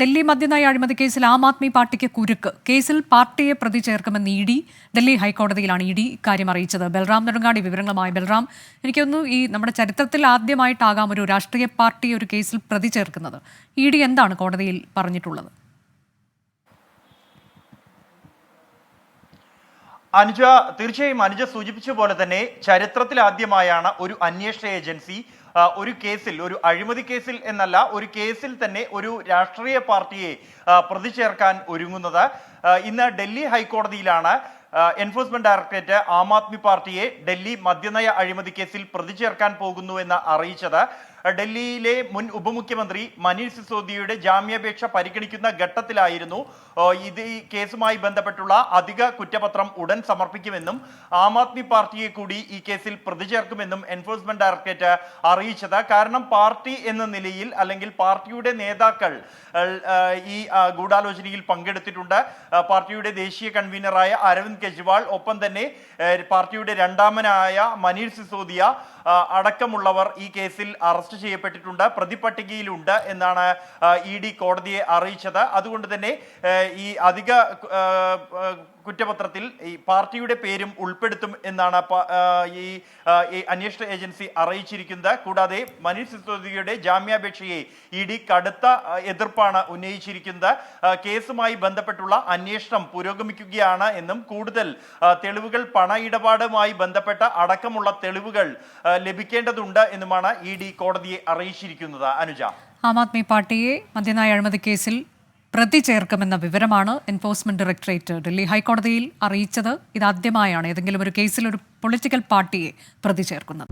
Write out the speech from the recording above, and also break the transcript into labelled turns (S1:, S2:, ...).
S1: ഡൽഹി മദ്യനയ അഴിമതി കേസിൽ ആം ആദ്മി പാർട്ടിക്ക് കുരുക്ക്. കേസിൽ പാർട്ടിയെ പ്രതി ചേർക്കുമെന്ന് ഇ ഡി ഡൽഹി ഹൈക്കോടതിയിലാണ് ഇ ഡി ഇക്കാര്യം അറിയിച്ചത്. ബൽറാം നെടുങ്ങാടി വിവരങ്ങളുമായി ബൽറാം. എനിക്കൊന്നു ഈ നമ്മുടെ ചരിത്രത്തിൽ ആദ്യമായിട്ടാകാം ഒരു രാഷ്ട്രീയ പാർട്ടി ഒരു കേസിൽ പ്രതി ചേർക്കുന്നത്. ഇ ഡി എന്താണ് കോടതിയിൽ പറഞ്ഞിട്ടുള്ളത്?
S2: അനുജ തീർച്ചയായും അനുജ സൂചിപ്പിച്ച പോലെ തന്നെ ചരിത്രത്തിൽ ആദ്യമായാണ് ഒരു അന്വേഷണ ഏജൻസി ഒരു കേസിൽ ഒരു അഴിമതി കേസിൽ എന്നല്ല ഒരു കേസിൽ തന്നെ ഒരു രാഷ്ട്രീയ പാർട്ടിയെ പ്രതി ചേർക്കാൻ ഒരുങ്ങുന്നത്. ഇന്ന് ഡൽഹി ഹൈക്കോടതിയിലാണ് എൻഫോഴ്സ്മെന്റ് ഡയറക്ടറേറ്റ് ആം ആദ്മി പാർട്ടിയെ ഡൽഹി മദ്യനയ അഴിമതി കേസിൽ പ്രതി ചേർക്കാൻ പോകുന്നു എന്ന് അറിയിച്ചത്. ഡൽഹിയിലെ മുൻ ഉപമുഖ്യമന്ത്രി മനീഷ് സിസോദിയുടെ ജാമ്യാപേക്ഷ പരിഗണിക്കുന്ന ഘട്ടത്തിലായിരുന്നു ഇത് ഈ കേസുമായി ബന്ധപ്പെട്ടുള്ള അധിക കുറ്റപത്രം ഉടൻ സമർപ്പിക്കുമെന്നും ആം ആദ്മി പാർട്ടിയെ കൂടി ഈ കേസിൽ പ്രതി ചേർക്കുമെന്നും എൻഫോഴ്സ്മെന്റ് ഡയറക്ടറേറ്റ് അറിയിച്ചത്. കാരണം പാർട്ടി എന്ന നിലയിൽ അല്ലെങ്കിൽ പാർട്ടിയുടെ നേതാക്കൾ ഈ ഗൂഢാലോചനയിൽ പങ്കെടുത്തിട്ടുണ്ട്. പാർട്ടിയുടെ ദേശീയ കൺവീനറായ അരവിന്ദ് കെജ്രിവാൾ ഒപ്പം തന്നെ പാർട്ടിയുടെ രണ്ടാമനായ മനീഷ് സിസോദിയ അടക്കമുള്ളവർ ഈ കേസിൽ അറസ്റ്റ് ചെയ്യപ്പെട്ടിട്ടുണ്ട്. പ്രതിപട്ടികയിലുണ്ട് എന്നാണ് ഇ ഡി കോടതിയെ അറിയിച്ചത്. അതുകൊണ്ട് തന്നെ ഈ അധിക കുറ്റപത്രത്തിൽ ഈ പാർട്ടിയുടെ പേരും ഉൾപ്പെടുത്തും എന്നാണ് ഈ അന്വേഷണ ഏജൻസി അറിയിച്ചിരിക്കുന്നത്. കൂടാതെ മനീഷ് സിസോദിയുടെ ജാമ്യാപേക്ഷയെ ഇ ഡി കടുത്ത എതിർപ്പാണ് ഉന്നയിച്ചിരിക്കുന്നത്. കേസുമായി ബന്ധപ്പെട്ടുള്ള അന്വേഷണം പുരോഗമിക്കുകയാണ് എന്നും കൂടുതൽ തെളിവുകൾ പണ ഇടപാടുമായി ബന്ധപ്പെട്ട അടക്കമുള്ള തെളിവുകൾ ലഭിക്കേണ്ടതുണ്ട് എന്നുമാണ് ഇ ഡി കോടതിയെ അറിയിച്ചിരിക്കുന്നത്. അനുജ.
S1: ആം ആദ്മി പാർട്ടിയെ മദ്യനായ അഴിമതി കേസിൽ പ്രതി ചേർക്കുമെന്ന വിവരമാണ് എൻഫോഴ്സ്മെന്റ് ഡയറക്ടറേറ്റ് ഡൽഹി ഹൈക്കോടതിയിൽ അറിയിച്ചത്. ഇതാദ്യമായാണ് ഏതെങ്കിലും ഒരു കേസിൽ ഒരു പൊളിറ്റിക്കൽ പാർട്ടിയെ പ്രതി ചേർക്കുന്നത്.